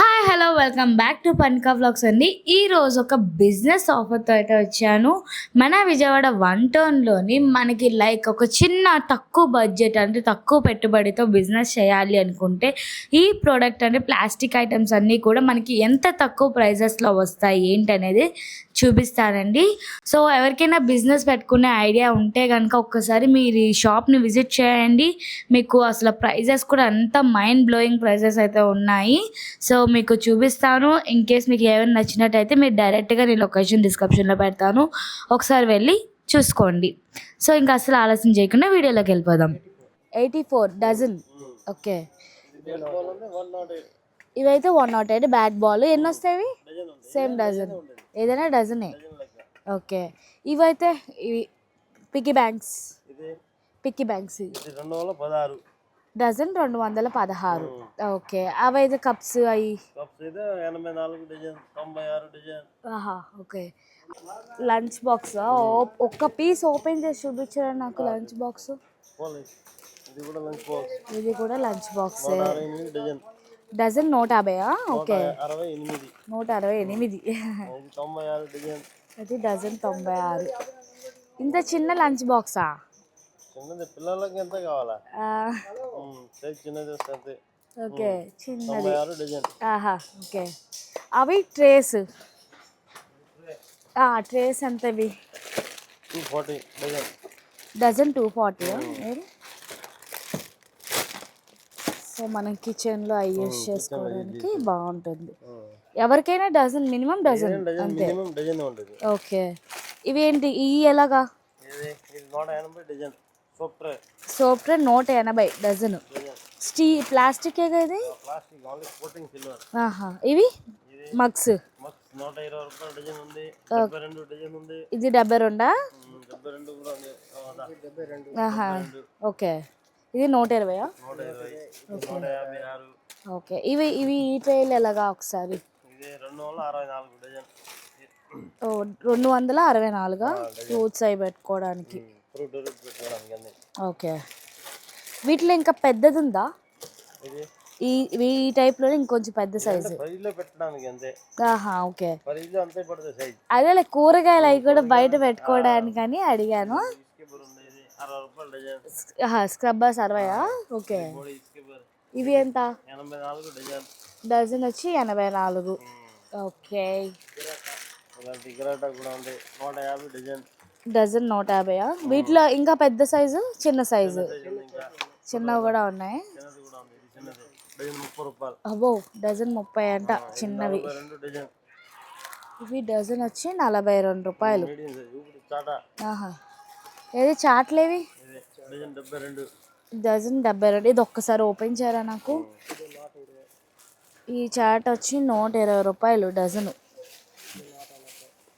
Hi, hi hello welcome back to పన్కా vlogs అండి. ఈ రోజు ఒక బిజినెస్ ఆఫర్తో అయితే వచ్చాను. మన విజయవాడ వన్ టౌన్లోని మనకి లైక్ ఒక చిన్న తక్కువ బడ్జెట్ అంటే తక్కువ పెట్టుబడితో బిజినెస్ చేయాలి అనుకుంటే ఈ ప్రోడక్ట్ అంటే ప్లాస్టిక్ ఐటమ్స్ అన్నీ కూడా మనకి ఎంత తక్కువ ప్రైజెస్లో వస్తాయి ఏంటి అనేది చూపిస్తానండి. సో ఎవరికైనా బిజినెస్ పెట్టుకునే ఐడియా ఉంటే కనుక ఒక్కసారి మీరు ఈ షాప్ని విజిట్ చేయండి. మీకు అసలు ప్రైజెస్ కూడా అంత మైండ్ బ్లోయింగ్ ప్రైజెస్ అయితే ఉన్నాయి. సో మీకు చూపిస్తాను. ఇన్ కేస్ మీకు ఏమైనా నచ్చినట్టయితే మీరు డైరెక్ట్గా నేను లొకేషన్ డిస్క్రిప్షన్లో పెడతాను. ఒకసారి వెళ్ళి చూసుకోండి. సో ఇంకా అసలు ఆలస్యం చేయకుండా వీడియోలోకి వెళ్ళిపోదాం. ఎయిటీ ఫోర్ డజన్ ఓకే ఇవైతే one not eight bat ball ఎన్ని వస్తాయి సేమ్ డజన్ ఏదైనా డజనే ఓకే ఇవైతే ఇవి పిక్కీ బ్యాంక్స్ ఇది పిక్కీ బ్యాంక్స్ ఇది రెండు వందల పదహారు. డజన్ రెండు వందల పదహారు. ఓకే. అవైతే కప్స్ అవి ఓకే. Lunch box? ఒక్క పీస్ ఓపెన్ చేసి చూపించారా నాకు లంచ్ బాక్స్? ఇది కూడా లంచ్ బాక్స్. డిజైన్. నూట యాభైయా? ఓకే. నూట అరవై ఎనిమిది. అది డజన్ తొంభై ఆరు. ఇంత చిన్న లంచ్ బాక్సా? చిన్నది పిల్లలకి ఎంత కావాలా? ఆ, సైజ్ చిన్నది వస్తే అంతే. ఓకే చిన్నది. డిజైన్. ఆహా ఓకే. అవి trays. Trays ఎంతవి? Two forty design. Dozen two forty so మనం కిచెన్లో అవి యూస్ చేసుకోవడానికి బాగుంటుంది. ఎవరికైనా డజన్ మినిమం డజన్ అంతే. మినిమం డజన్ ఉంటుంది. ఓకే. ఇవి ఏంటి ఇవి ఎలాగా సోప్ ట్రే నూట ఎనభై డజన్. స్టీ ప్లాస్టిక్ ఇది? ప్లాస్టిక్ ఓన్లీ కోటింగ్ సిల్వర్ ఆహా. ఇవి? మగ్స్. ఇది డెబ్బై రెండా? ఓకే. ఇది నూట ఇరవై. ఓకే. ఇవి ఇవి ఈ ట్రైల్ ఎలాగా ఒకసారి? ఇది రెండు వందల అరవై నాలుగు ఫ్రూట్స్ అవి పెట్టుకోవడానికి. ఓకే. వీటిలో ఇంకా పెద్దది ఉందా ఈ ఈ టైప్లో ఇంకొంచెం పెద్ద సైజు. లో ఆహా ఓకే. ఫ్రిడ్జ్లో అంతే పడుతుంది సైజ్ అదే కూరగాయలు అవి కూడా బయట పెట్టుకోవడానికి అని అడిగాను. స్క్రబ్బర్స్ అరవయా? ఓకే. ఇవి ఎంత? డజన్ వచ్చి ఎనభై నాలుగు. ఓకే. అలాంటి గిరాటా కూడా ఉంది. నూట యాభై డజన్ డజన్ నూట యాభైయా? వీటిలో ఇంకా పెద్ద సైజు చిన్న సైజు? చిన్నవి కూడా ఉన్నాయి. చిన్నది డజన్ ముప్పై అబ్బో డజన్ ముప్పై అంట చిన్నవి. ఇవి డజన్ వచ్చి నలభై రెండు రూపాయలు. ఆహా. ఏది చాట్లేవి డజన్ డెబ్బై రెండు. ఇది ఒక్కసారి ఓపెన్ చేయరా నాకు? ఈ చాట్ వచ్చి నూట ఇరవై రూపాయలు డజను.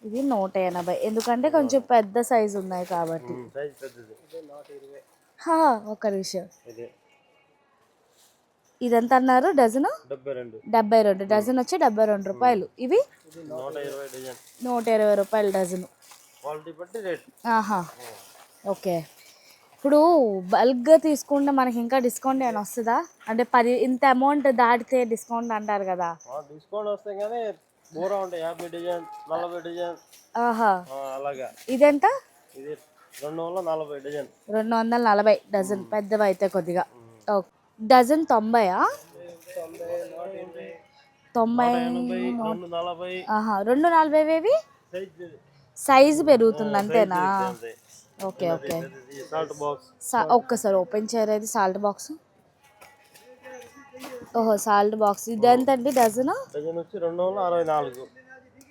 ఇది నూట ఎనభై. ఎందుకంటే కొంచెం పెద్ద సైజు ఉన్నాయి కాబట్టి. సైజ్ పెద్దది. హా, ఒక్క నిమిషం. ఇది. ఇదెంత అన్నారు? డజను? డెబ్బై రెండు. డజన్ వచ్చి డెబ్బై రెండు రూపాయలు. ఇవి? నూట ఇరవై. రూపాయలు డజను. క్వాలిటీ బట్టి రేట్. ఆహా. ఓకే. ఇప్పుడు బల్క్గా తీసుకుంటే మనకి ఇంకా డిస్కౌంట్ ఏమైనా వస్తుందా? అంటే పది ఇంత అమౌంట్ దాటితే డిస్కౌంట్ అంటారు కదా. డిస్కౌంట్ వస్తాయి కానీ బూర ఉంటాయి యాభై డిజైన్ నలభై డిజైన్. ఆహా. అలాగా. ఇదెంత? ఇది రెండు వందల నలభై డిజైన్. రెండు వందల నలభై డజన్ పెద్దవి అయితే కొద్దిగా. డజన్ తొంభైయా? తొంభై ఎనభై రెండు నలభై. ఆహా రెండు నలభై వేవి సైజ్ పెరుగుతుంది అంతేనా? అంతే. Okay okay. ఒక్కసారి ఓపెన్ చేయరు సాల్ట్ బాక్స్ ఓహో సాల్ట్ బాక్స్ ఇది ఎంత అండి? డజన్ డజన్ వచ్చి రెండు వందల అరవై నాలుగు.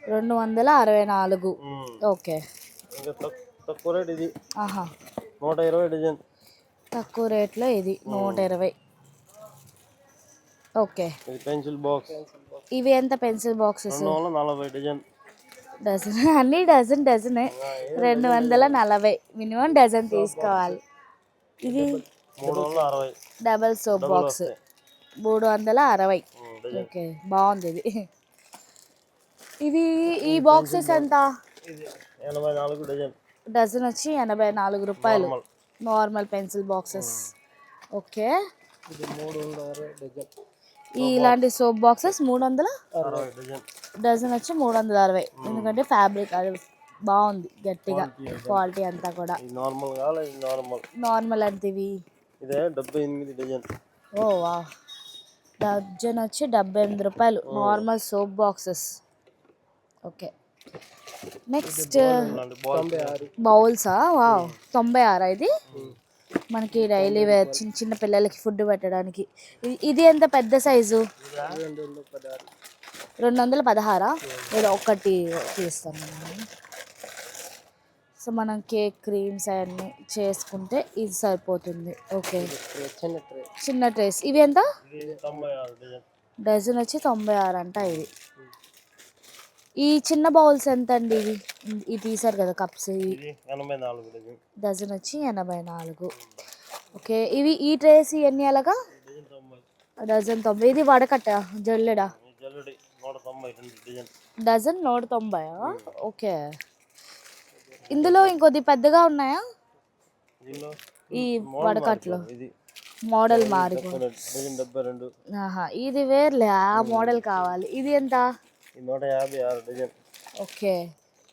రెండు వందల అరవై నాలుగు. ఉమ్. ఓకే. ఇంకా తక్కు- తక్కువ రేట్ ఇది. ఆహా. నూట ఇరవై డిజైన్ తక్కువ రేట్లో ఇది నూట ఇరవై. ఓకే. పెన్సిల్ బాక్స్ ఇవి ఎంత పెన్సిల్ బాక్సెస్ నలభై డిజైన్ డజన్ అన్ని డజన్ డజనే రెండు వందల నలభై. మినిమం డజన్ తీసుకోవాలి. ఇది డబల్ సోప్ బాక్స్ మూడు వందల అరవై. ఓకే బాగుంది ఇది. ఇవి ఈ బాక్సెస్ ఎంత? ఇది డజన్. వచ్చి ఎనభై నాలుగు రూపాయలు. నార్మల్. Pencil boxes okay. ఇది ఈ ఇలాంటి సోప్ బాక్సెస్ మూడు వందల డజన్. వచ్చి మూడు వందల అరవై. ఎందుకంటే ఫ్యాబ్రిక్ అది బాగుంది గట్టిగా క్వాలిటీ అంతా. కూడా. ఇది నార్మల్ ఇది నార్మల్ నార్మల్ అంటే ఇవి. ఇదే డెబ్బై ఎనిమిది డజన్. ఓ వా డజన్ వచ్చి డెబ్బై ఎనిమిది రూపాయలు. Normal soap boxes okay next బౌల్సా? వా తొంభై ఆరా ఇది? మనకి డైలీ వేర్ చిన్న చిన్న పిల్లలకి ఫుడ్ పెట్టడానికి. ఇది- ఇది ఎంత పెద్ద సైజు? రెండు వందల పదహారా. ఏదో ఒకటి తీస్తాను. సో మనం కేక్ క్రీమ్స్ అవన్నీ చేసుకుంటే ఇది సరిపోతుంది. ఓకే. చిన్న ట్రే. చిన్న ట్రేస్. ఇవి ఎంత? డజన్. వచ్చి తొంభై ఆరు అంట ఇది. ఈ చిన్న బౌల్స్ ఎంత అండి ఇవి? ఇవి తీసారు కదా కప్స్ డజన్. వచ్చి ఎనభై నాలుగు. ఓకే. ఇవి ఈ ట్రేస్ ఇవన్నీ ఎలాగా? డజన్ తొంభై. ఇది వడకట్ట జల్లెడా. డజన్. నూట తొంభై ఓకే. ఇందులో ఇంకొద్ది పెద్దగా ఉన్నాయా? ఈ వడకట్లు. మోడల్ మారి ఇది వేర్లే. ఆ మోడల్ కావాలి. ఇది ఎంత? ఓకే.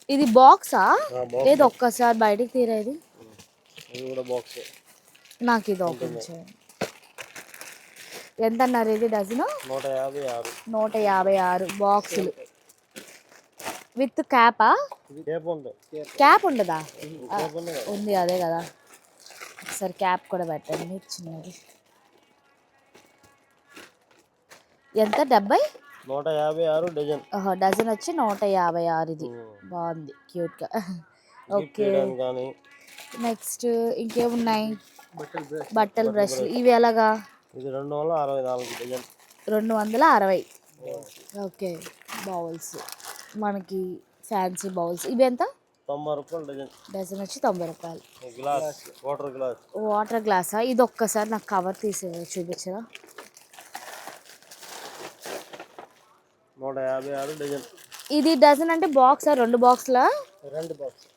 ఇది బాక్సా? ఏది ఒక్కసారి బయటికి తీరేది నాకు ఇది ఓపెన్ చేయండి. ఎంత అన్నారు ఇది డజను? నూట యాభై ఆరు బాక్సులు. విత్ క్యాపా? క్యాప్ ఉండదా? ఉంది అదే కదా. ఒకసారి క్యాప్ కూడా పెట్టండి చిన్నది. ఎంత? డెబ్బై? నూట యాభై ఆరు డజన్. ఓహో డజన్ వచ్చి నూట యాభై ఆరు ఇది. బాగుంది క్యూట్గా. ఓకే. నెక్స్ట్ ఇంకేమున్నాయి? బట్టల బ్రష్లు ఇవి ఎలాగా? ఇది రెండు వందల అరవై నాలుగు డజన్. రెండు వందల అరవై. ఓకే. బౌల్స్. మనకి ఫ్యాన్సీ బౌల్స్. ఇవి ఎంత? తొంభై రూపాయలు డజన్. డజన్ వచ్చి తొంభై రూపాయలు. Glass water glass. వాటర్ గ్లాసా? ఇది ఒక్కసారి నాకు కవర్ తీసి చూపించరా? నూట యాభై ఆరు డజన్. ఇది డజన్ అంటే బాక్సా? రెండు బాక్స్లా? రెండు బాక్స్.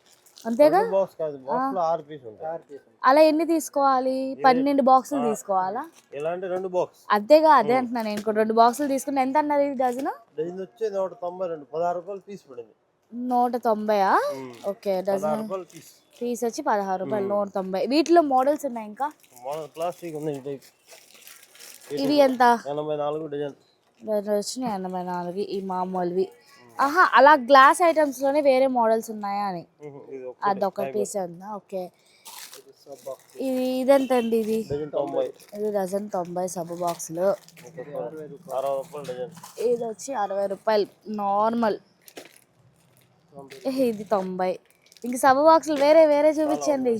అంతేగా? బాక్స్ కాదు బాక్స్లో ఆరు పీస్ ఉంటాయి. ఆరు పీస్ అలా ఎన్ని తీసుకోవాలి? పన్నెండు బాక్సులు తీసుకోవాలా? ఇలాంటి రెండు బాక్స్ అంతేగా అదే అంటున్నాను నేను కూడా. రెండు బాక్సులు తీసుకుంటే ఎంత అన్నది ఇది డజన్ డజన్ వచ్చి నూట తొంభై రెండు. పదహారు రూపాయలు పీస్ పడింది. నూట తొంభైయా? ఓకే డజన్ పీస్ పీస్ వచ్చి పదహారు రూపాయలు నూట తొంభై. వీటిలో మోడల్స్ ఉన్నాయి ఇంకా? మోడల్ ప్లాస్టిక్ ఉంది ఈ టైప్ ఇవి ఎంత? ఎనభై నాలుగు డజన్. డజన్ వచ్చి ఎనభై నాలుగు ఈ మామూలువి. ఆహా అలా గ్లాస్ ఐటమ్స్లోనే వేరే మోడల్స్ ఉన్నాయా అని. అదొక పీస్ ఉందా? ఓకే. ఇది ఇదెంత అండి ఇది డజన్ తొంభై. ఇది డజన్ తొంభై సబ్బు బాక్సులు ఇది వచ్చి అరవై రూపాయలు. నార్మల్ ఇది తొంభై. ఇంక సబ్బు బాక్సులు వేరే వేరే చూపించండి.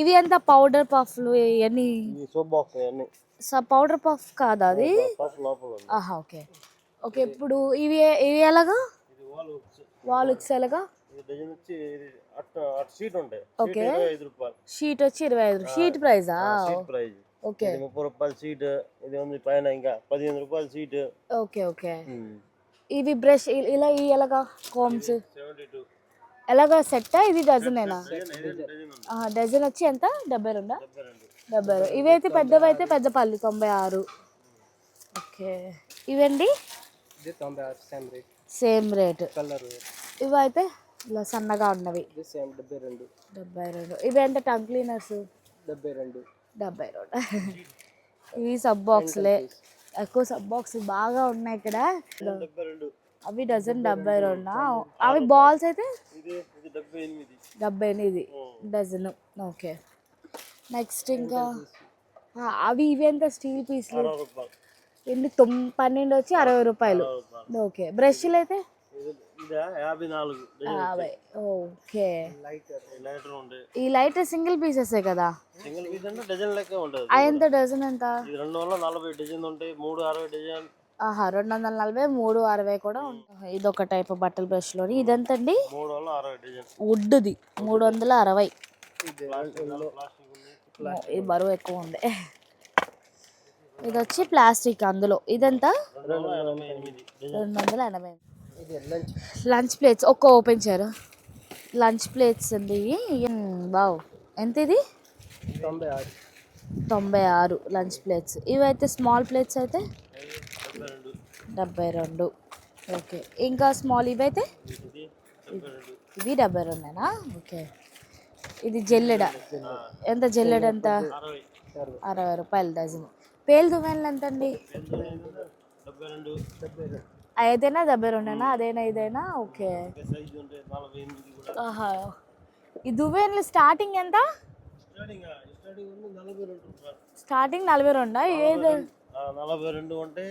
ఇవి ఎంత పౌడర్ పఫ్లు ఇవన్నీ పౌడర్ పఫ్ కాదా అది? ఆహా ఓకే. ఓకే ఇప్పుడు ఇవి ఇవి ఎలాగా? ఇది వాల్ హుక్స్. ఎలాగా? ఇది డజన్ వచ్చి ఇది అట్ అట్ షీట్ ఉంటాయి ఓకే. షీట్ ఇరవై ఐదు రూపాయలు. షీట్ వచ్చి ఇరవై ఐదు షీట్ ప్రైజా? Sheet okay. ఇది ముప్పై రూపాయల సీట్ ఇది ఉంది పైన ఇంకా పదిహేను రూపాయల సీట్ ఓకే ఓకే. ఇవి బ్రష్ ఇలా ఇవి ఎలాగా కోమ్స్? ఎలాగా సెట్టా ఇది డజనేనా? డజన్ వచ్చి ఎంత? డెబ్బై రెండా? డెబ్బై ఇవైతే పెద్దవి అయితే పెద్దపల్లి తొంభై ఆరు. ఓకే. ఇవండి? ఇది same rate same rate colour ఇవైతే ఇలా సన్నగా ఉన్నవి. సేమ్ డెబ్బై రెండు. డెబ్బై రెండు. ఇవి ఎంత టంగ్ క్లీనర్స్? డెబ్బై రెండు. డెబ్బై రెండు. ఇవి సబ్ బాక్స్లే ఎక్కువ సబ్ బాక్స్ బాగా ఉన్నాయి ఇక్కడ. రెండు. అవి డజన్ డెబ్బై రెండా. అవి బాల్స్ అయితే? డెబ్బై ఎనిమిది. డజన్ ఓకే నెక్స్ట్ ఇంకా అవి ఇవి ఎంత? స్టీల్ పీస్లు ఎన్ని తొమ్ పన్నెండు వచ్చి అరవై రూపాయలు. ఓకే. బ్రష్లు అయితే? యాభై ఓకే. లైటర్ లైటర్ ఈ లైట్ సింగిల్ పీసెసే కదా? సింగిల్ పీస్ అంటే డజన్ లెక్క ఉంటుంది. ఆ ఎంత డజన్ ఎంత? రెండు వందల నలభై డజన్ ఉంటాయి మూడు అరవై డజన్. ఆహా రెండు వందల నలభై మూడు అరవై కూడా ఉంటాయి. ఇది ఒక టైప్ బట్టల బ్రష్లోని. ఇదెంతండి? మూడు వందల అరవై డజన్. వుడ్ది మూడు వందల అరవై. ఉంది. ఇది బరువు ఎక్కువ ఉండే. ఇది వచ్చి ప్లాస్టిక్ అందులో. ఇదంతా రెండు వందల ఎనభై. లంచ్ ప్లేట్స్ ఒక్క ఓపెన్ చేయరు లంచ్ ప్లేట్స్ అండి బావ్ ఎంత ఇది తొంభై ఆరు లంచ్ ప్లేట్స్. ఇవైతే స్మాల్ ప్లేట్స్ అయితే డెబ్బై రెండు. ఓకే. ఇంకా స్మాల్ ఇవైతే? ఇది డెబ్బై ఇవి డెబ్బై రెండేనా? ఓకే. ఇది జల్లెడ. ఎంత జల్లెడ ఎంత అరవై. అరవై రూపాయలు డజన్. పేలు దువ్వెనలు ఎంత అండి ఏదైనా డెబ్బై రెండేనా అదేనా ఇదైనా? ఓకే. ఆహా. ఈ దువ్వెనలు స్టార్టింగ్ ఎంత? స్టార్టింగ్ నలభై రెండు ఏది? నలభై రెండు అంటే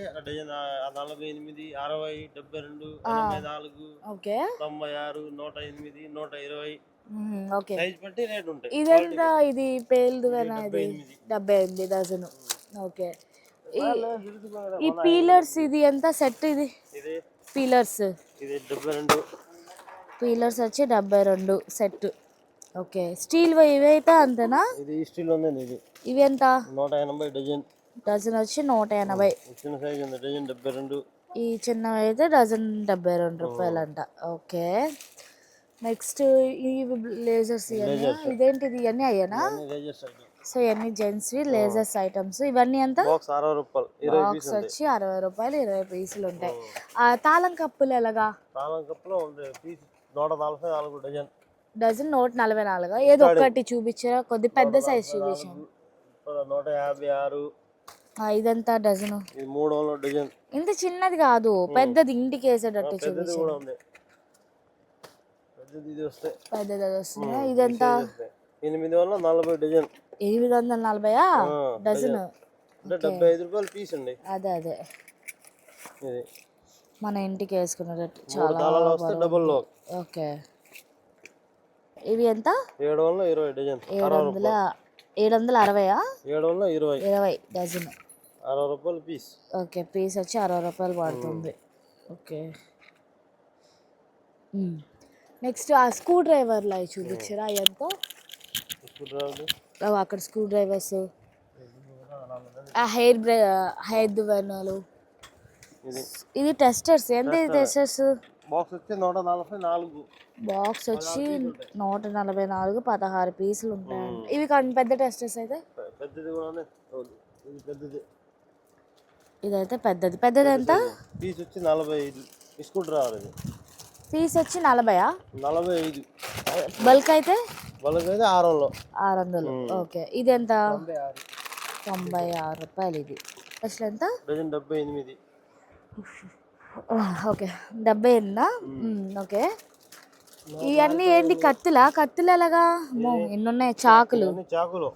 నలభై ఎనిమిది అరవై డెబ్బై రెండు ఎనభై నాలుగు ఓకే. తొంభై ఆరు నూట ఎనిమిది నూట ఇరవై ఓకే. సైజ్ బట్టి రేట్ ఉంటాయి. ఇదెంత? ఇది పేలు దువ్వెన ఇది. డెబ్బై ఎనిమిది డజను. ఓకే. ఈ- పీలర్స్ ఇది ఎంత? సెట్ ఇది? పీలర్స్ ఇది పీలర్స్ వచ్చి డెబ్బై రెండు సెట్. ఓకే. స్టీల్ ఇవి అయితే అంతేనా? ఇది స్టీల్ ఉందండి ఇది. ఇవి ఎంత? నూట ఎనభై డజన్ డజన్ వచ్చి నూట ఎనభై. చిన్న సైజ్ ఉంది డజన్ డెబ్బై రెండు. ఈ చిన్నవి అయితే డజన్ డెబ్బై రెండు రూపాయలు అంట ఓకే. నెక్స్ట్ ఇవి లేజర్స్ ఇవన్నీ? ఇదేంటిది? ఇవన్నీ అయ్యానా? సో ఇవన్నీ జెంట్స్వి లేజర్స్ ఐటమ్స్. ఇవన్నీ ఎంత బాక్స్ వచ్చి అరవై రూపాయలు ఇరవై పీసులు ఉంటాయి. ఆ తాళం కప్పులు ఎలాగా? తాళం కప్పులో నూట నలభై నాలుగు డజన్. డజన్ నూట నలభై నాలుగు. ఏదో ఒకటి చూపించారా? కొద్ది పెద్ద సైజ్ చూపించాను నూట యాభై ఆరు. ఇదంతా డజను. మూడు డజన్. ఇంత చిన్నది కాదు పెద్దది ఇంటికి వేసేటట్టు చూపించాను పెద్దది వస్తుంది? ఇదంత. ఎనిమిది వందల నలభై డజన్. ఎనిమిది వందల నలభైయా డజన్. డెబ్బై ఐదు రూపాయలు పీస్ అండి. అదే అదే. ఇది. మన ఇంటికి వేసుకునేటట్టు చాలా డబుల్ ఓకే. ఇవి ఎంత? ఏడు వందల ఇరవై డజన్. ఏడు వందల ఏడు వందల అరవైయా? ఏడు వందల ఇరవై. ఇరవై డజన్. అరవై రూపాయలు పీస్ ఓకే పీస్ వచ్చి అరవై రూపాయలు పడుతుంది. ఓకే. నెక్స్ట్ ఆ స్క్రూ డ్రైవర్లు అవి చూపించారా? ఎంత? ఇప్పుడు రాదు. అక్కడ స్క్రూ డ్రైవర్స్. ఆ హెయిర్ బ్రై హెయిర్ దువ్వెనలు. ఇది. టెస్టర్స్. ఎంత ఇది టెస్టర్స్. బాక్స్ వచ్చి నూట నలభై నాలుగు. బాక్స్ వచ్చి నూట నలభై నాలుగు పదహారు పీసులు ఉంటాయండి. ఇవి కానీ పెద్ద టెస్టర్స్ అయితే? పెద్దది కూడా పెద్దది. ఇదైతే పెద్దది. పెద్దది ఎంత? పీస్ వచ్చి నలభై ఐదు. బిస్కుట్ రావాలి పీస్ వచ్చి నలభైయా? నలభై ఐదు. బల్క్ అయితే? వాళ్ళకి అయితే ఆరు వందలు. ఆరు వందలు. ఓకే. ఇది ఎంత తొంభై ఆరు రూపాయలు ఇది. అసలు ఎంత? డజన్ డెబ్బై ఎనిమిది. ఓకే. డెబ్బై ఎనిమిదా? ఓకే. ఇవన్నీ ఏంటి? కత్తులా? కత్తులు ఎలాగా? ఎన్ని ఉన్నాయి చాకులు. చాకులు.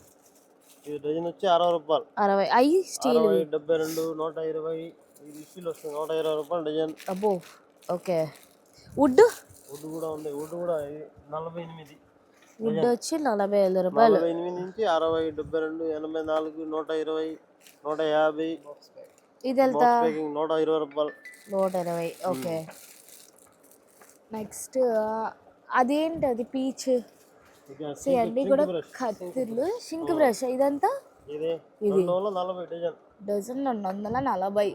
ఇది డజన్ వచ్చి అరవై రూపాయలు. అరవై. అయ్యి స్టీల్. డెబ్బై రెండు నూట ఇరవై. ఇది ఇస్టీలు వస్తుంది నూట ఇరవై రూపాయలు డజన్. అబ్బో ఓకే. వుడ్ వుడ్ కూడా ఉంది. వుడ్ కూడా నలభై ఎనిమిది. వుడ్ వచ్చి నలభై ఐదు రూపాయలు. నలభై ఎనిమిది నుంచి అరవై డెబ్బై రెండు ఎనభై నాలుగు నూట ఇరవై నూట యాభై. ఇది ఎంత నూట ఇరవై రూపాయలు. నూట ఇరవై ఓకే. నెక్స్ట్ అదేంటి అది పీచ్? అన్నీ కూడా కత్తులు సింక్ బ్రష్. ఇదంతా? ఇది డజన్. డజన్ రెండు వందల నలభై.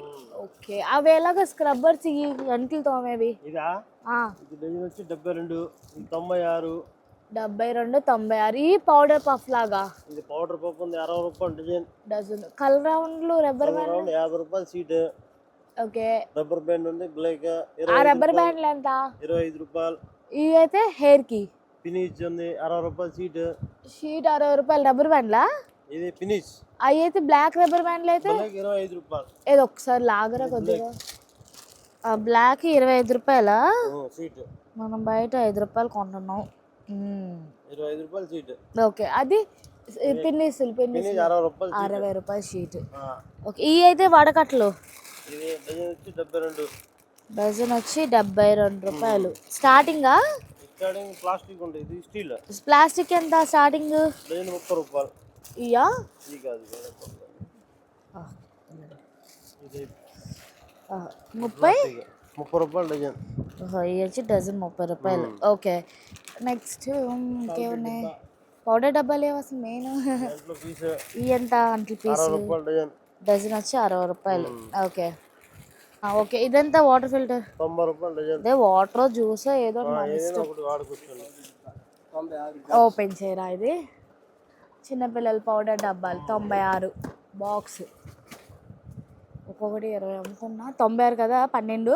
ఓకే. అవి ఎలాగ స్క్రబ్బర్స్ ఈ అంట్లు తోమేవి? ఇదా? డజన్ వచ్చి డెబ్బై రెండు తొంభై ఆరు. డెబ్బై రెండు తొంభై ఆరు. ఈ పౌడర్ పఫ్ లాగా? ఇది పౌడర్ పప్పు ఉంది అరవై రూపాయలు డజన్. డజన్ కలర్ రౌండ్లు రబ్బర్ బ్యాండ్ యాభై రూపాయలు సీట్. ఓకే. రబ్బర్ బ్యాండ్ ఉంది బ్లాక్. ఆ రబ్బర్ బ్యాండ్లు ఎంత? ఇరవై ఐదు రూపాయలు. ఇవి అయితే హెయిర్కి? ఫినిష్ ఉంది అరవై రూపాయలు సీట్. షీట్ అరవై రూపాయలు రబ్బర్ బ్యాండ్లా? ఇది ఫినిష్. అవి అయితే బ్లాక్ రబ్బర్ బ్యాండ్లు అయితే? ఇరవై ఐదు రూపాయలు. ఏదో ఒకసారి లాగరా కొద్దిగా. ఆ బ్లాక్ ఇరవై ఐదు రూపాయలా? సీట్. మనం బయట ఐదు రూపాయలు కొంటున్నాం. ఇరవై ఐదు రూపాయలు సీట్. ఓకే. అది పిన్నిసులు పిన్నిసులు అరవై రూపాయలు. అరవై రూపాయల షీట్ ఓకే. ఇవి అయితే వడకట్లు? ఇది డజన్ వచ్చి డెబ్బై రెండు. డజన్ వచ్చి డెబ్బై రెండు రూపాయలు. స్టార్టింగా? స్టార్టింగ్ ప్లాస్టిక్ ఉంటుంది ఇది స్టీల్. ప్లాస్టిక్ ఎంత స్టార్టింగ్? డజన్ ముప్పై రూపాయలు. ఇయా ఇది కాదు ముప్పై? ముప్పై రూపాయలు డజన్. ఇవి వచ్చి డజన్ ముప్పై రూపాయలు. ఓకే. నెక్స్ట్ ఇంకేమున్నాయి? పౌడర్ డబ్బాలు ఏవి అసలు మెయిన్. ఎంత అంట్లు పీస్ డజన్ వచ్చి అరవై రూపాయలు. ఓకే. ఆ, ఓకే. ఇదంతా వాటర్ ఫిల్టర్ తొంభై రూపాయలు అదే వాటర్ జ్యూస్ ఏదో ఓపెన్ చేయరా ఇది? చిన్నపిల్లల పౌడర్ డబ్బాలు తొంభై ఆరు బాక్స్ ఒక్కొక్కటి ఇరవై అమ్ముతున్నా. తొంభై ఆరు కదా? పన్నెండు?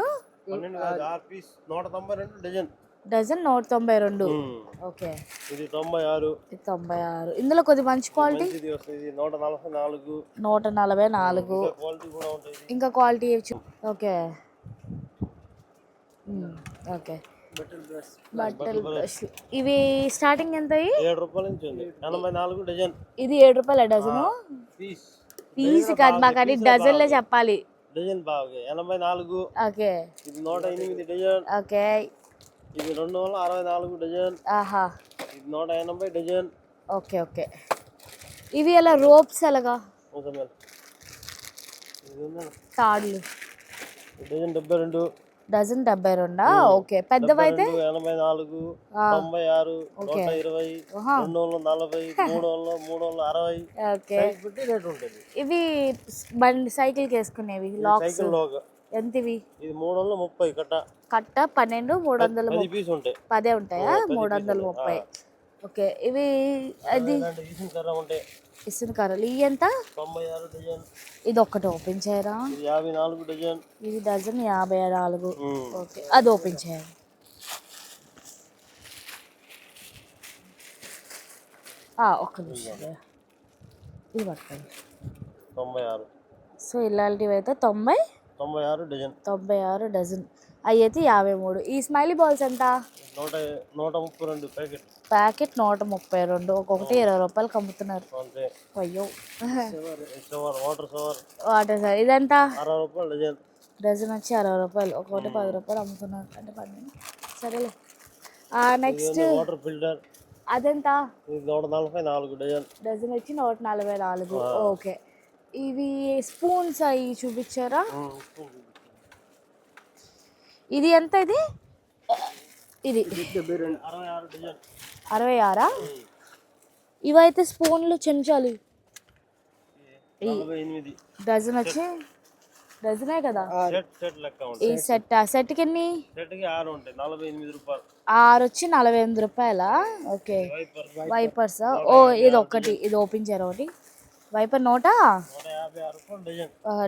నూట తొంభై రెండు డజన్ డజన్ నూట తొంభై రెండు. ఓకే. ఇది తొంభై ఆరు. ఇది తొంభై ఆరు. ఇందులో కొద్ది మంచి క్వాలిటీ? నూట నలభై నాలుగు. నూట నలభై నాలుగు. ఇంకా క్వాలిటీ ఓకే. ఓకే. బట్టలు బ్రష్లు ఇవి స్టార్టింగ్ ఎంత ఏడు రూపాయల నుంచి ఎనభై నాలుగు డజన్. ఇది ఏడు రూపాయల డజను? పీస్. పీస్ కాదు మాకు అది డజన్లే చెప్పాలి. డజన్ బాగా. ఎనభై నాలుగు. ఓకే. ఇది నూట ఎనిమిది డజన్. ఓకే. ఇది రెండు వందల అరవై నాలుగు డజన్. ఆహా. ఇది నూట ఎనభై డజన్. Okay okay. ఇవి ఎలా రోప్స్ ఎలాగా. ఇది? తాడులు. ఈ డజన్ డెబ్బై రెండు. డజన్ డెబ్బై రెండా? ఓకే పెద్దవైతే? ఎనభై నాలుగు తొంభై ఆరు నూట ఇరవై. రెండు వందల నలభై మూడు వందలు మూడు వందల అరవై. ఓకే. బట్టి రేట్ ఉంటుంది. ఇవి బండి సైకిల్కి వేసుకునేవి లాక్స్. సైకిల్ లోగా ఎంత ఇవి ఇది మూడు వందల ముప్పై కట్ట. కట్ట పన్నెండు మూడు వందల పది ఉంటాయి. పదే ఉంటాయా? మూడు వందల ముప్పై. ఓకే ఇవి అది ఇస్తున్న కర్రలు ఇవి ఎంత? ఇది ఒక్కటి ఓపెన్ చేయరా? ఇది యాభై నాలుగు డజన్. ఇది డజన్ యాభై నాలుగు. ఓకే అది ఓపెన్ చేయాలి ఒక్క నిమిషం. ఇది పట్టుకోండి. తొంభై ఆరు. సో ఇలాంటివి అయితే తొంభై? తొంభై ఆరు డజన్. తొంభై ఆరు డజన్. అవి అయితే యాభై మూడు. ఈ స్మైలీ బాల్స్ ఎంత? ప్యాకెట్. నూట ముప్పై రెండు. ఒక్కొక్కటి ఇరవై రూపాయలకి అమ్ముతున్నారు. అయ్యో. వాటర్ సార్ ఇదెంత? డజన్. వచ్చి అరవై రూపాయలు. ఒక్కొక్కటి పది రూపాయలు అమ్ముతున్నారు. అంటే పన్నెండు సరేలే. నెక్స్ట్ వాటర్ ఫిల్టర్ అదెంత? నూట నలభై నాలుగు డజన్. డజన్ వచ్చి నూట నలభై నాలుగు. ఓకే. ఇవి స్పూన్స్ అవి చూపించారా? ఇది ఎంత ఇది? ఇది. అరవై ఆరు? ఇవైతే స్పూన్లు చెంచాలు. డజన్ వచ్చి డజనే కదా? సెట్ సెట్ ఈ ఉంటుంది సెట్ సెట్కి ఎన్ని? ఆరు వచ్చి నలభై ఎనిమిది రూపాయలా? ఓకే. Wiper wipers? ఓ ఇది ఒక్కటి ఇది ఓపెన్ చేయరు ఒకటి? వైపర్ నూట?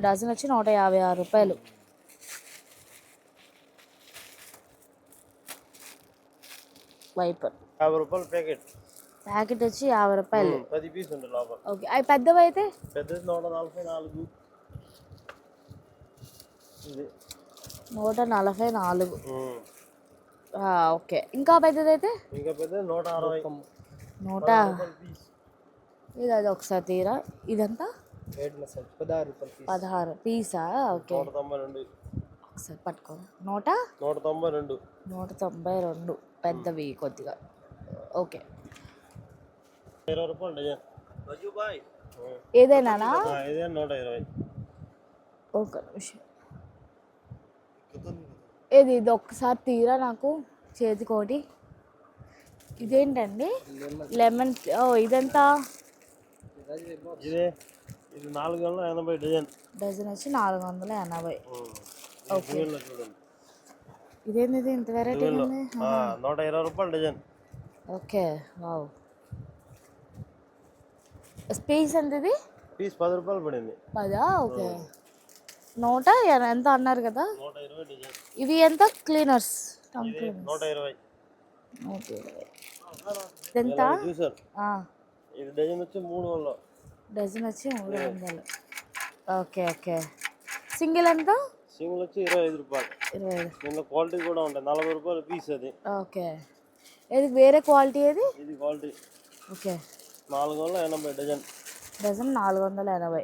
డజన్ వచ్చి నూట యాభై ఆరు రూపాయలు. వైపర్ యాభై రూపాయలు ప్యాకెట్. ప్యాకెట్ వచ్చి యాభై రూపాయలు. పది పీస్ ఉంటుంది లోపల. ఓకే అవి పెద్దవి అయితే? పెద్దది నూట నలభై నాలుగు. ఇది. నూట నలభై నాలుగు. ఓకే. ఇంకా పెద్దది అయితే ఇంకా పెద్దది నూట అరవై. నూట ఇది అది ఒకసారి తీరా. ఇదంతా? పదహారు రూపాయలు పీస్. పదహారు. పీసా? ఓకే. నూట తొంభై రెండు. ఒకసారి పట్టుకో. నూట? నూట తొంభై రెండు. నూట తొంభై రెండు. పెద్దవి కొద్దిగా. ఓకే. ఇరవై రూపాయలు డజన్. బాయ్ ఏదైనానా ఇదే నూట ఇరవై. ఒక నిమిషం. ఏది ఇది ఒక్కసారి తీరా నాకు? చేతికోటి. ఇదేంటండి? లెమన్ ఓ ఇదెంత? ఇదే నాలుగు వందల ఎనభై డజన్. డజన్ వచ్చి నాలుగు వందల ఎనభై. ఓకే. ఇదేంది ఇది ఇంత వెరైటీ ఉంది నూట ఇరవై రూపాయలు డజన్. Okay wow. స్పేస్ ఎంత ఇది పీస్ పది రూపాయలు పడింది. పదా? ఓకే. నూట ఎంత అన్నారు కదా? ఇవి ఎంత? క్లీనర్స్ నూట ఇరవై. ఎంత? ఇది డజన్ వచ్చి మూడు వందలు. డజన్ వచ్చి మూడు వందలు. Okay okay. సింగిల్ ఎంత? సింగిల్ వచ్చి ఇరవై ఐదు రూపాయలు. ఇరవై ఐదు. క్వాలిటీ కూడా ఉంటాయి నలభై రూపాయలు పీస్ అది. ఓకే. ఇది వేరే క్వాలిటీ ఏది? ఇది క్వాలిటీ. ఓకే. నాలుగు వందల ఎనభై డజన్. డజన్ నాలుగు వందల ఎనభై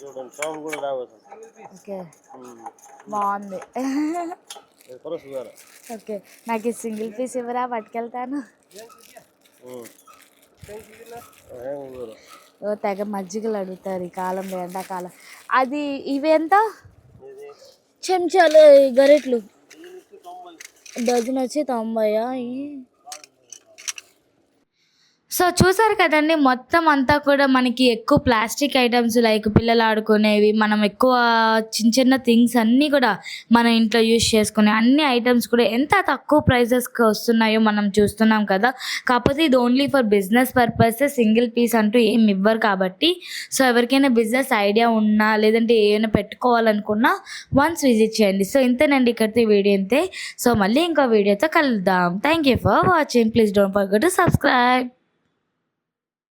చూడండి సౌండ్ కూడా రావచ్చు ఓకే. బాగుంది. ఓకే. నాకు ఈ సింగిల్ పీస్ ఇవ్వరా పట్టుకెళ్తాను. తెగ మజ్జిగలు అడుగుతారు ఈ కాలంలో ఎండాకాలం. అది ఇవి ఎంత? చెంచాలు ఈ గరిట్లు డజన్ వచ్చి తొంభై డజన్ వచ్చి తొంభై సో చూసారు కదండి మొత్తం అంతా కూడా మనకి ఎక్కువ ప్లాస్టిక్ ఐటమ్స్ లైక్ పిల్లలు ఆడుకునేవి మనం ఎక్కువ చిన్న చిన్న థింగ్స్ అన్నీ కూడా మన ఇంట్లో యూజ్ చేసుకునే అన్ని ఐటమ్స్ కూడా ఎంత తక్కువ ప్రైజెస్కి వస్తున్నాయో మనం చూస్తున్నాం కదా. కాకపోతే ఇది only for business purpose single piece అంటూ ఏం ఇవ్వరు కాబట్టి. సో ఎవరికైనా బిజినెస్ ఐడియా ఉన్నా లేదంటే ఏమైనా పెట్టుకోవాలనుకున్నా వన్స్ విజిట్ చేయండి. సో ఇంతేనండి ఇక్కడితో వీడియో ఇంతే సో మళ్ళీ ఇంకో వీడియోతో కలుద్దాం. Thank you for watching please don't forget to subscribe